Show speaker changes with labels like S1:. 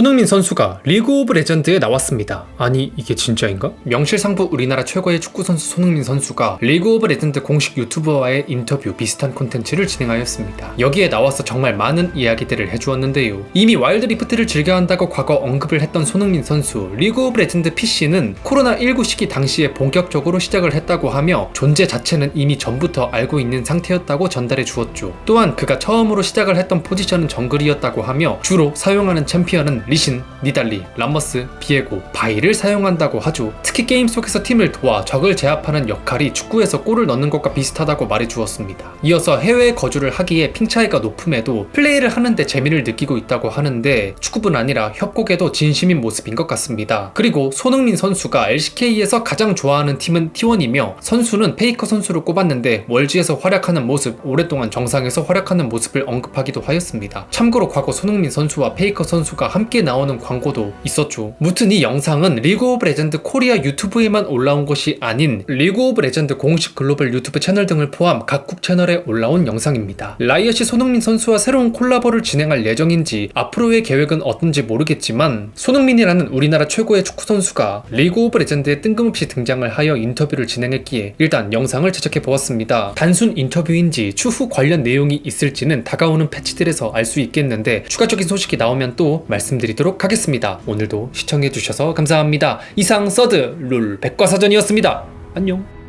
S1: 손흥민 선수가 리그 오브 레전드에 나왔습니다. 아니 이게 진짜인가? 명실상부 우리나라 최고의 축구 선수 손흥민 선수가 리그 오브 레전드 공식 유튜버와의 인터뷰 비슷한 콘텐츠를 진행하였습니다. 여기에 나와서 정말 많은 이야기들을 해주었는데요. 이미 와일드 리프트를 즐겨 한다고 과거 언급을 했던 손흥민 선수 리그 오브 레전드 PC는 코로나19 시기 당시에 본격적으로 시작을 했다고 하며 존재 자체는 이미 전부터 알고 있는 상태였다고 전달해 주었죠. 또한 그가 처음으로 시작을 했던 포지션은 정글이었다고 하며 주로 사용하는 챔피언은 리신, 니달리, 람머스, 비에고, 바이를 사용한다고 하죠. 특히 게임 속에서 팀을 도와 적을 제압하는 역할이 축구에서 골을 넣는 것과 비슷하다고 말해 주었습니다. 이어서 해외에 거주를 하기에 핑 차이가 높음에도 플레이를 하는데 재미를 느끼고 있다고 하는데 축구뿐 아니라 협곡에도 진심인 모습인 것 같습니다. 그리고 손흥민 선수가 LCK에서 가장 좋아하는 팀은 T1이며 선수는 페이커 선수를 꼽았는데 월지에서 활약하는 모습, 오랫동안 정상에서 활약하는 모습을 언급하기도 하였습니다. 참고로 과거 손흥민 선수와 페이커 선수가 함께 나오는 광고도 있었죠. 무튼 이 영상은 리그 오브 레전드 코리아 유튜브에만 올라온 것이 아닌 리그 오브 레전드 공식 글로벌 유튜브 채널 등을 포함 각국 채널에 올라온 영상입니다. 라이엇이 손흥민 선수와 새로운 콜라보를 진행할 예정인지 앞으로의 계획은 어떤지 모르겠지만 손흥민이라는 우리나라 최고의 축구 선수가 리그 오브 레전드에 뜬금없이 등장을 하여 인터뷰를 진행했기에 일단 영상을 제작해 보았습니다. 단순 인터뷰인지 추후 관련 내용이 있을지는 다가오는 패치들에서 알 수 있겠는데 추가적인 소식이 나오면 또 말씀드리도록 하겠습니다. 오늘도 시청해 주셔서 감사합니다. 이상 서드 룰 백과사전이었습니다. 안녕.